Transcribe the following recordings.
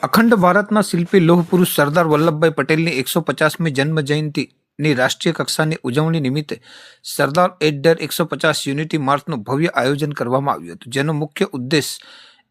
અખંડ ભારતના શિલ્પી લોહ પુરુષ સરદાર વલ્લભભાઈ પટેલની એકસો પચાસમી જન્મ જયંતિની રાષ્ટ્રીય કક્ષાની ઉજવણી નિમિત્તે સરદાર એટ દર એકસો પચાસ યુનિટી માર્ચનું ભવ્ય આયોજન કરવામાં આવ્યું હતું, જેનો મુખ્ય ઉદ્દેશ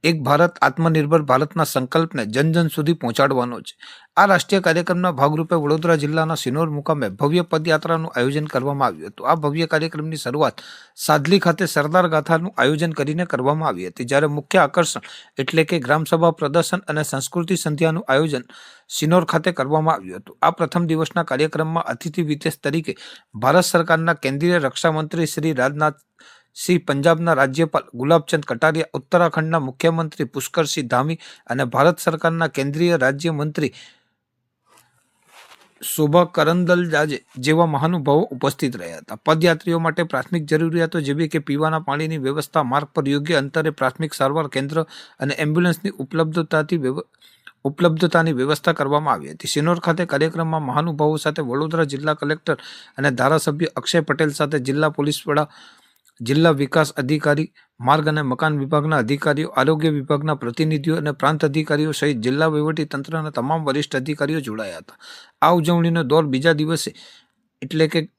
એક ભારત આત્મનિર્ભર ભારતના સંકલ્પને જન જન સુધી પહોંચાડવાનો છે. આ રાષ્ટ્રીય કાર્યક્રમના ભાગરૂપે વડોદરા જિલ્લાના સિનોર મુકામે ભવ્ય પદયાત્રાનું આયોજન કરવામાં આવ્યું હતું. આ ભવ્ય કાર્યક્રમની શરૂઆત સાદલી ખાતે સરદાર ગાથાનું આયોજન કરીને કરવામાં આવી હતી, જ્યારે મુખ્ય આકર્ષણ એટલે કે ગ્રામસભા પ્રદર્શન અને સંસ્કૃતિ સંધ્યાનું આયોજન સિનોર ખાતે કરવામાં આવ્યું હતું. આ પ્રથમ દિવસના કાર્યક્રમમાં અતિથિ વિશેષ તરીકે ભારત સરકારના કેન્દ્રીય રક્ષામંત્રી શ્રી રાજનાથ સિંહ પંજાબના રાજ્યપાલ ગુલાબચંદ કટારિયા, ઉત્તરાખંડના મુખ્યમંત્રી પુષ્કરસિંહ ધામી અને ભારત સરકારના કેન્દ્રીય રાજ્યમંત્રી શોભા કરંદલજાજે જેવા મહાનુભાવો ઉપસ્થિત રહ્યા હતા. પદયાત્રીઓ માટે પ્રાથમિક જરૂરિયાતો જેવી કે પીવાના પાણીની વ્યવસ્થા, માર્ગ પર યોગ્ય અંતરે પ્રાથમિક સારવાર કેન્દ્ર અને એમ્બ્યુલન્સની ઉપલબ્ધતાથી ઉપલબ્ધતાની વ્યવસ્થા કરવામાં આવી હતી. સિનોર ખાતે કાર્યક્રમમાં મહાનુભાવો સાથે વડોદરા જિલ્લા કલેક્ટર અને ધારાસભ્ય અક્ષય પટેલ સાથે જિલ્લા પોલીસ વડા જિલ્લા વિકાસ અધિકારી, માર્ગ અને મકાન વિભાગના અધિકારીઓ, આરોગ્ય વિભાગના પ્રતિનિધિઓ અને પ્રાંત અધિકારીઓ સહિત જિલ્લા તંત્રના તમામ વરિષ્ઠ અધિકારીઓ જોડાયા હતા. આ ઉજવણીનો દોર બીજા દિવસે, એટલે કે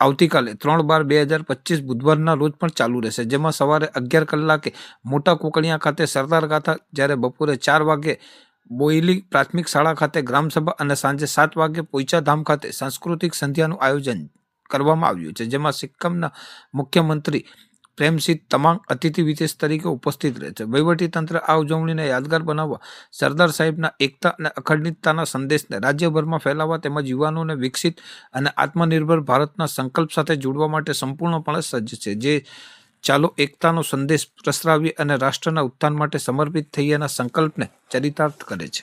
આવતીકાલે, ત્રણ બાર બે હજાર પચીસ બુધવારના રોજ પણ ચાલુ રહેશે. જેમાં સવારે અગિયાર કલાકે મોટા કોકણિયા ખાતે સરદાર ગાથા જ્યારે બપોરે ચાર વાગે બોયલી પ્રાથમિક શાળા ખાતે ગ્રામસભા અને સાંજે સાત વાગે પોઈચાધામ ખાતે સાંસ્કૃતિક સંધ્યાનું આયોજન કરવામાં આવ્યું છે, જેમાં સિક્કમના મુખ્યમંત્રી પ્રેમસિંહ તમામ અતિથિ વિશેષ તરીકે ઉપસ્થિત રહે છે. વહીવટીતંત્ર આ ઉજવણીને યાદગાર બનાવવા સરદાર સાહેબના એકતા અને અખંડિતતાના સંદેશને રાજ્યભરમાં ફેલાવવા તેમજ યુવાનોને વિકસિત અને આત્મનિર્ભર ભારતના સંકલ્પ સાથે જોડવા માટે સંપૂર્ણપણે સજ્જ છે. જે ચાલો એકતાનો સંદેશ પ્રસરાવી અને રાષ્ટ્રના ઉત્થાન માટે સમર્પિત થઈએના સંકલ્પને ચરિતાર્થ કરે છે.